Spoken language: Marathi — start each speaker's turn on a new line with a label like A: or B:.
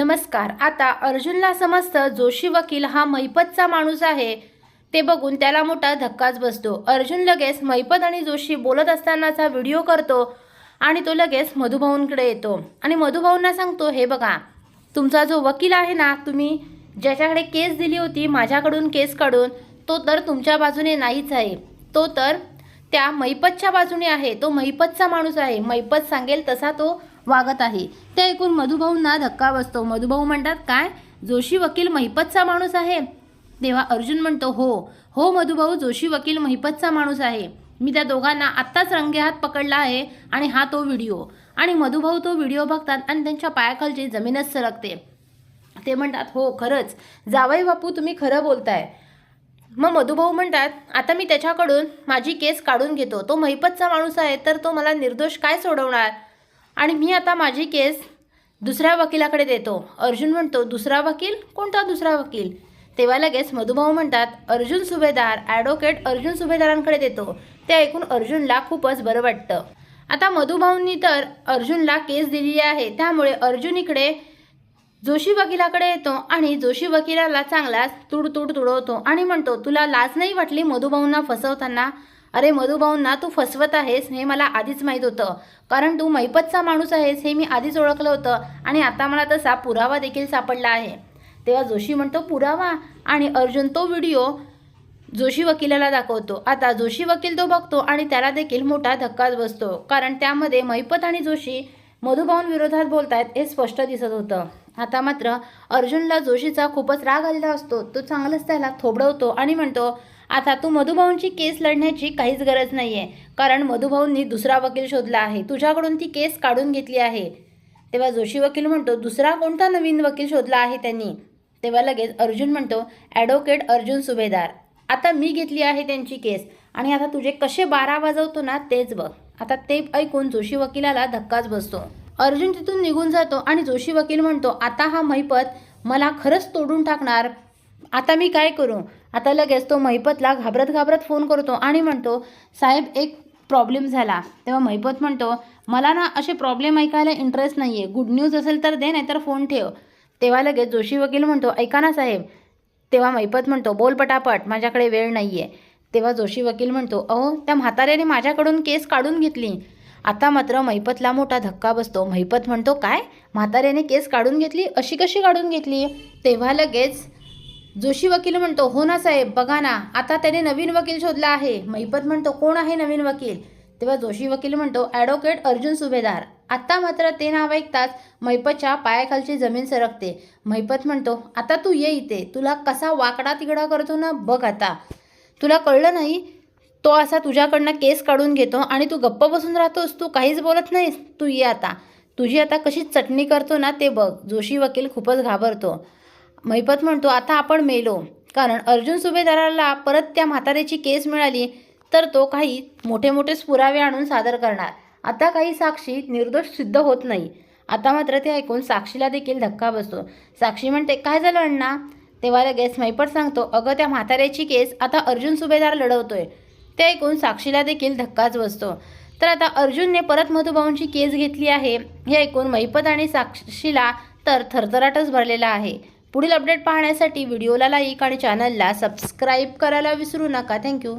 A: नमस्कार आता अर्जुनला समजतं जोशी वकील हा मैपतचा माणूस आहे. ते बघून त्याला मोठा धक्काच बसतो. अर्जुन लगेच मैपत आणि जोशी बोलत असतानाचा व्हिडिओ करतो आणि तो लगेच मधुभाऊंकडे येतो. आणि मधुभाऊंना सांगतो हे बघा तुमचा जो वकील आहे ना तुम्ही ज्याच्याकडे केस दिली होती माझ्याकडून केस काढून तो तर तुमच्या बाजूने नाहीच आहे. तो तर त्या मैपतच्या बाजूने आहे. तो मैपतचा माणूस आहे. मैपत सांगेल तसा तो वागत आहे. ते ऐकून मधुभाऊंना धक्का बसतो. मधुभाऊ म्हणतात काय? जोशी वकील महिपतचा माणूस आहे? तेव्हा अर्जुन म्हणतो हो. हो मधुभाऊ जोशी वकील महिपतचा माणूस आहे. मी त्या दोघांना आत्ताच रंगेहात पकडला आहे आणि हा तो व्हिडिओ. आणि मधुभाऊ तो व्हिडिओ बघतात आणि त्यांच्या पायाखालची जमीनच सरकते. ते म्हणतात हो खरंच. जावई बापू तुम्ही खरं बोलताय. मग मधुभाऊ म्हणतात आता मी त्याच्याकडून माझी केस काढून घेतो. तो महिपतचा माणूस आहे तर तो मला निर्दोष काय सोडवणार? आणि मी आता माझी केस दुसऱ्या वकिलाकडे देतो. अर्जुन म्हणतो दुसरा वकील? कोणता दुसरा वकील? तेव्हा लगेच मधुभाऊ म्हणतात अर्जुन सुभेदार ॲडव्होकेट अर्जुन सुभेदारांकडे देतो. ते ऐकून अर्जुनला खूपच बरं वाटतं. आता मधुभाऊंनी तर अर्जुनला केस दिलेली आहे. त्यामुळे अर्जुन इकडे जोशी वकिलाकडे येतो आणि जोशी वकिलाला चांगलाच तुडतुड तुडवतो आणि म्हणतो तुला लाज नाही वाटली मधुभाऊंना फसवताना? अरे मधुभाऊंना तू फसवत आहेस हे मला आधीच माहीत होतं. कारण तू मैपतचा माणूस आहेस हे मी आधीच ओळखलं होतं आणि आता मला तसा पुरावा देखील सापडला आहे. तेव्हा जोशी म्हणतो पुरावा? आणि अर्जुन तो व्हिडिओ जोशी वकिलाला दाखवतो. आता जोशी वकील तो बघतो आणि त्याला देखील मोठा धक्काच बसतो. कारण त्यामध्ये मैपत आणि जोशी मधुभाऊंविरोधात बोलतायत हे स्पष्ट दिसत होतं. आता मात्र अर्जुनला जोशीचा खूपच राग आलेला असतो. तो चांगलंच त्याला थोबडवतो आणि म्हणतो आता तू मधुभाऊंची केस लढण्याची काहीच गरज नाही आहे कारण मधुभाऊंनी दुसरा वकील शोधला आहे. तुझ्याकडून ती केस काढून घेतली आहे. तेव्हा जोशी वकील म्हणतो दुसरा कोणता नवीन वकील शोधला आहे त्यांनी? तेव्हा लगेच अर्जुन म्हणतो ॲडव्होकेट अर्जुन सुभेदार. आता मी घेतली आहे त्यांची केस. आणि आता तुझे कसे बारा वाजवतो ना तेच बघ. आता ते ऐकून जोशी वकिलाला धक्काच बसतो. अर्जुन तिथून निघून जातो आणि जोशी वकील म्हणतो आता हा महिपत मला खरंच तोडून टाकणार. आता मी काय करू? आता लगेच तो महिपतला घाबरत घाबरत फोन करतो आणि म्हणतो साहेब एक प्रॉब्लेम झाला. तेव्हा महिपत म्हणतो मला ना असे प्रॉब्लेम ऐकायला इंटरेस्ट नाही आहे गुड न्यूज असेल तर दे नाहीतर फोन ठेव. तेव्हा लगेच जोशी वकील म्हणतो ऐका ना साहेब. तेव्हा महिपत म्हणतो बोल पटापट माझ्याकडे वेळ नाही आहे तेव्हा जोशी वकील म्हणतो अहो त्या म्हाताऱ्याने माझ्याकडून केस काढून घेतली. आता मात्र मैपतला मोठा धक्का बसतो. मैपत म्हणतो काय? म्हाताऱ्याने केस काढून घेतली? अशी कशी काढून घेतली? तेव्हा लगेच जोशी वकील म्हणतो हो ना साहेब बघा ना आता त्याने नवीन वकील शोधला आहे. मैपत म्हणतो कोण आहे नवीन वकील? तेव्हा जोशी वकील म्हणतो ॲडव्होकेट अर्जुन सुभेदार. आता मात्र ते नाव ऐकताच मैपतच्या पायाखालची जमीन सरकते. मैपत म्हणतो आता तू ये इथे. तुला कसा वाकडा तिकडा करतो ना बघ आता. तुला कळलं नाही? तो असा तुझ्याकडनं केस काढून घेतो आणि तू गप्प बसून राहतोस तू काहीच बोलत नाहीस तू ये आता. तुझी आता कशी चटणी करतो ना ते बघ जोशी वकील खूपच घाबरतो. मैपत म्हणतो आता आपण मेलो. कारण अर्जुन सुभेदाराला परत त्या म्हाताऱ्याची केस मिळाली तर तो काही मोठे मोठेच पुरावे आणून सादर करणार. आता काही साक्षी निर्दोष सिद्ध होत नाही. आता मात्र ते ऐकून साक्षीला देखील धक्का बसतो. साक्षी म्हणते काय झालं अण्णा? तेव्हा लगेच मैपट सांगतो अगं त्या म्हाताऱ्याची केस आता अर्जुन सुभेदार लढवतोय. ते ऐकून साक्षीला देखील धक्काच बसतो. तर आता अर्जुनने परत मधुभाऊंची केस घेतली आहे. हे ऐकून मैपत आणि साक्षीला तर थरथराटच भरलेला आहे. पुढील अपडेट पाहण्यासाठी व्हिडिओला लाईक आणि चॅनलला सबस्क्राईब करायला विसरू नका. थँक्यू